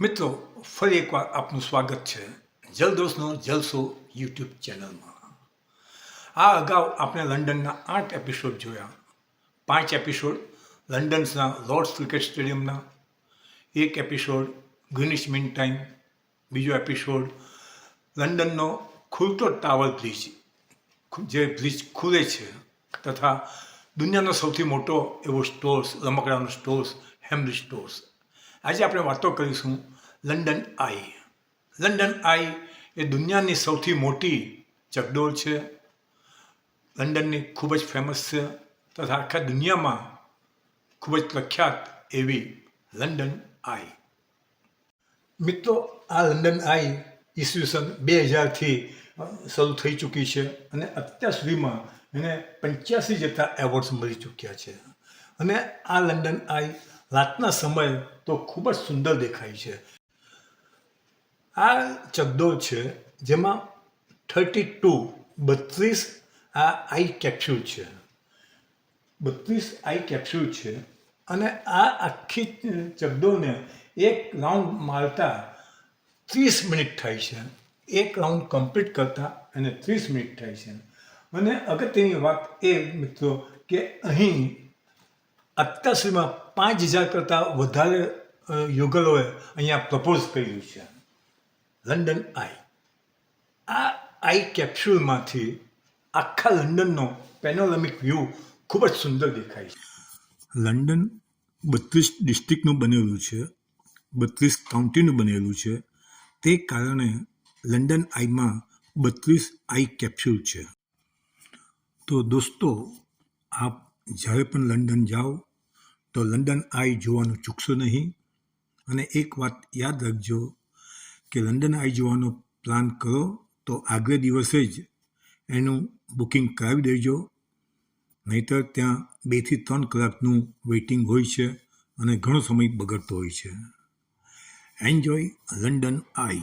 મિત્રો, ફરી એકવાર આપનું સ્વાગત છે જલદોષનો જલસો યુટ્યુબ ચેનલમાં. આ અગાઉ આપણે લંડનના આઠ એપિસોડ જોયા. પાંચ એપિસોડ લંડન્સના લોર્ડ્સ ક્રિકેટ સ્ટેડિયમના એક એપિસોડ ગ્રીનિશ મિન ટાઈમ બીજો એપિસોડ લંડનનો ખુલતો ટાવર બ્રિજ જે બ્રિજ ખુલે છે, તથા દુનિયાનો સૌથી મોટો એવો સ્ટોર્સ રમકડાનો સ્ટોર્સ હેમલી સ્ટોર્સ આજે આપણે વાતો કરીશું લંડન આઈ. લંડન આઈ એ દુનિયાની સૌથી મોટી ચકડોળ છે. લંડનની ખૂબ જ ફેમસ છે તથા આખા દુનિયામાં ખૂબ જ પ્રખ્યાત એવી લંડન આઈ. મિત્રો, આ લંડન આઈ ઈસવીસન બે હજારથી શરૂ થઈ ચૂકી છે અને અત્યાર સુધીમાં એને પંચ્યાસી જેટલા એવોર્ડ્સ મળી ચૂક્યા છે. અને આ લંડન આઈ રાતના સમય તો ખૂબ જ સુંદર દેખાય છે. આ ચકડોળ છે જેમાં થર્ટી ટુ, બત્રીસ આ આઈ કેપ્સ્યુલ છે. બત્રીસ આઈ કેપ્સ્યુલ છે અને આ આખી ચકડોળને એક રાઉન્ડ મારતા ત્રીસ મિનિટ થાય છે. એક રાઉન્ડ કમ્પ્લીટ કરતા અને ત્રીસ મિનિટ થાય છે. અને અગત્યની વાત એ મિત્રો કે અહીં અત્યાર સુધીમાં પાંચ હજાર કરતાં વધારે યુગલોએ અહીંયા પ્રપોઝ કર્યું છે. London eye. આ આઈ કેપ્સ્યુલમાંથી આખા લંડનનો પેનોરમિક વ્યૂ ખૂબ જ સુંદર દેખાય છે. લંડન બત્રીસ ડિસ્ટ્રિક્ટનું બનેલું છે, બત્રીસ કાઉન્ટીનું બનેલું છે. તે કારણે લંડન આઈમાં બત્રીસ આઈ કેપ્સ્યુલ છે. તો દોસ્તો, આપ જ્યારે પણ લંડન જાઓ તો લંડન આઈ જોવાનું ચૂકશો નહીં. અને એક વાત યાદ રાખજો કે લંડન આઈ જોવાનો પ્લાન કરો તો આગલે દિવસે જ એનું બુકિંગ કરાવી દેજો. નહીતર ત્યાં બેથી ત્રણ કલાકનું વેઇટિંગ હોય છે અને ઘણો સમય બગડતો હોય છે. Enjoy London eye.